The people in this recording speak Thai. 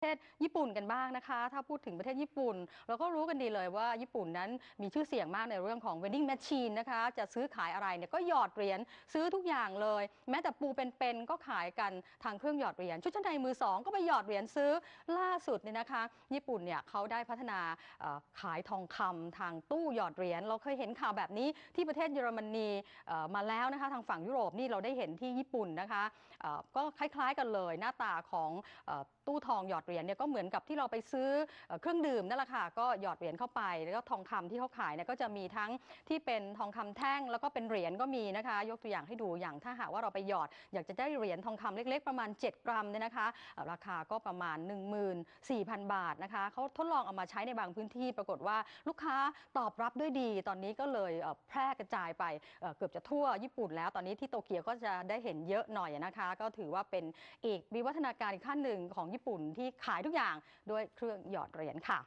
ประเทศญี่ปุ่นกันบ้างนะคะ ถ้าพูดถึงประเทศญี่ปุ่น เราก็รู้กันดีเลยว่าญี่ปุ่นนั้นมีชื่อเสียงมากในเรื่องของ vending machine นะคะ จะซื้อขายอะไรเนี่ยก็หยอดเหรียญซื้อทุกอย่างเลย แม้แต่ปูเป็นๆก็ขายกันทางเครื่องหยอดเหรียญชุดชั้นในมือสองก็ไปหยอดเหรียญซื้อล่าสุดเนี่ยนะคะ ญี่ปุ่นเนี่ยเขาได้พัฒนาขายทองคำทางตู้หยอดเหรียญเราเคยเห็นข่าวแบบนี้ที่ประเทศเยอรมนีมาแล้วนะคะทางฝั่งยุโรปนี่เราได้เห็นที่ญี่ปุ่นนะคะก็คล้าย ๆกันเลยหน้าตาของตู้ทองหยอดเหรียญเนี่ยก็เหมือนกับที่เราไปซื้อเครื่องดื่มนั่นแหละค่ะก็หยอดเหรียญเข้าไป แล้วก็ทองคำที่เขาขายเนี่ยก็จะมีทั้งที่เป็นทองคำแท่งแล้วก็เป็นเหรียญก็มีนะคะ ยกตัวอย่างให้ดูอย่างถ้าหากว่าเราไปหยอด อยากจะได้เหรียญทองคำเล็ก ๆ ประมาณ 7 กรัมเนี่ยนะคะ ราคาก็ประมาณ 14,000 บาทนะคะเขาทดลองเอามาใช้ในบางพื้นที่ปรากฏว่าลูกค้าตอบรับด้วยดี ตอนนี้ก็เลยแพร่กระจายไปเอ่อเกือบจะทั่วญี่ปุ่นแล้วตอนนี้ที่โตเกียวก็จะได้เห็นเยอะหน่อยนะคะ ก็ถือว่าเป็นอีกวิวัฒนาการอีกขั้นหนึ่งของญี่ปุ่นที่ขายทุกอย่างด้วยเครื่องหยอดเหรียญค่ะ